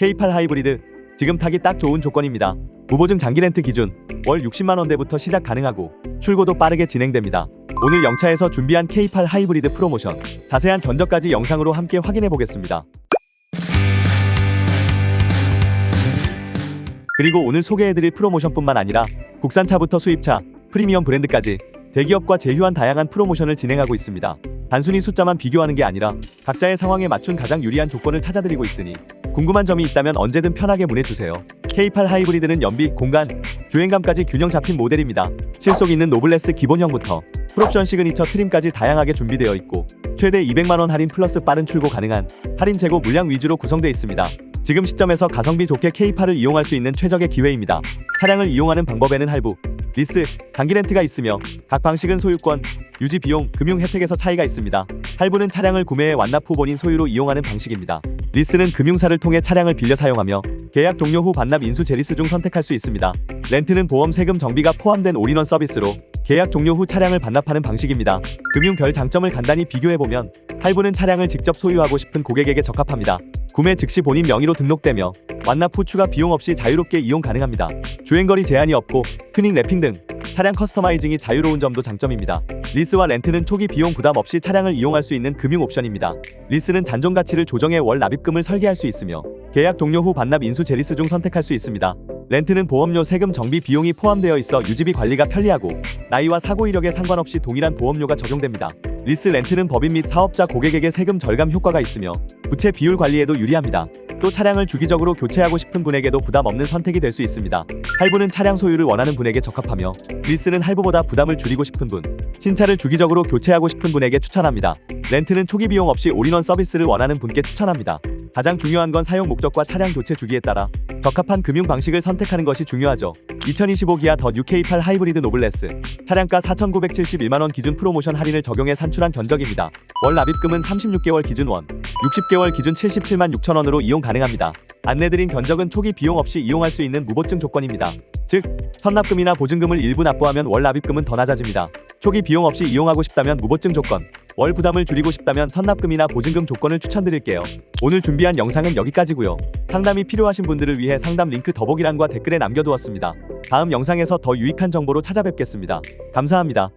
K8 하이브리드 지금 타기 딱 좋은 조건입니다. 무보증 장기 렌트 기준 월 60만 원대부터 시작 가능하고 출고도 빠르게 진행됩니다. 오늘 영차에서 준비한 K8 하이브리드 프로모션 자세한 견적까지 영상으로 함께 확인해 보겠습니다. 그리고 오늘 소개해드릴 프로모션뿐만 아니라 국산차부터 수입차, 프리미엄 브랜드까지 대기업과 제휴한 다양한 프로모션을 진행하고 있습니다. 단순히 숫자만 비교하는 게 아니라 각자의 상황에 맞춘 가장 유리한 조건을 찾아드리고 있으니 궁금한 점이 있다면 언제든 편하게 문의주세요. K8 하이브리드는 연비, 공간, 주행감까지 균형 잡힌 모델입니다. 실속 있는 노블레스 기본형부터 풀옵션 시그니처 트림까지 다양하게 준비되어 있고 최대 200만 원 할인 플러스 빠른 출고 가능한 할인 재고 물량 위주로 구성되어 있습니다. 지금 시점에서 가성비 좋게 K8을 이용할 수 있는 최적의 기회입니다. 차량을 이용하는 방법에는 할부, 리스, 장기 렌트가 있으며 각 방식은 소유권, 유지 비용, 금융 혜택에서 차이가 있습니다. 할부는 차량을 구매해 완납 후 본인 소유로 이용하는 방식입니다. 리스는 금융사를 통해 차량을 빌려 사용하며 계약 종료 후 반납 인수 제리스 중 선택할 수 있습니다. 렌트는 보험 세금 정비가 포함된 올인원 서비스로 계약 종료 후 차량을 반납하는 방식입니다. 금융 별 장점을 간단히 비교해 보면 할부는 차량을 직접 소유하고 싶은 고객에게 적합합니다. 구매 즉시 본인 명의로 등록되며 완납 후 추가 비용 없이 자유롭게 이용 가능합니다. 주행거리 제한이 없고 튜닝 랩핑 등 차량 커스터마이징이 자유로운 점도 장점입니다. 리스와 렌트는 초기 비용 부담 없이 차량을 이용할 수 있는 금융 옵션입니다. 리스는 잔존 가치를 조정해 월 납입금을 설계할 수 있으며 계약 종료 후 반납 인수 제리스 중 선택할 수 있습니다. 렌트는 보험료 세금 정비 비용이 포함되어 있어 유지비 관리가 편리하고 나이와 사고 이력에 상관없이 동일한 보험료가 적용됩니다. 리스 렌트는 법인 및 사업자 고객에게 세금 절감 효과가 있으며 부채 비율 관리에도 유리합니다. 또 차량을 주기적으로 교체하고 싶은 분에게도 부담 없는 선택이 될 수 있습니다. 할부는 차량 소유를 원하는 분에게 적합하며 리스는 할부보다 부담을 줄이고 싶은 분, 신차를 주기적으로 교체하고 싶은 분에게 추천합니다. 렌트는 초기 비용 없이 올인원 서비스를 원하는 분께 추천합니다. 가장 중요한 건 사용 목적과 차량 교체 주기에 따라 적합한 금융 방식을 선택하는 것이 중요하죠. 2025 기아 더 UK8 하이브리드 노블레스 차량가 4,971만 원 기준 프로모션 할인을 적용해 산출한 견적입니다. 월 납입금은 36개월 기준 원, 60개월 기준 77만 6천 원으로 이용 가능합니다. 안내드린 견적은 초기 비용 없이 이용할 수 있는 무보증 조건입니다. 즉, 선납금이나 보증금을 일부 납부하면 월 납입금은 더 낮아집니다. 초기 비용 없이 이용하고 싶다면 무보증 조건, 월 부담을 줄이고 싶다면 선납금이나 보증금 조건을 추천드릴게요. 오늘 준비한 영상은 여기까지고요. 상담이 필요하신 분들을 위해 상담 링크 더보기란과 댓글에 남겨두었습니다. 다음 영상에서 더 유익한 정보로 찾아뵙겠습니다. 감사합니다.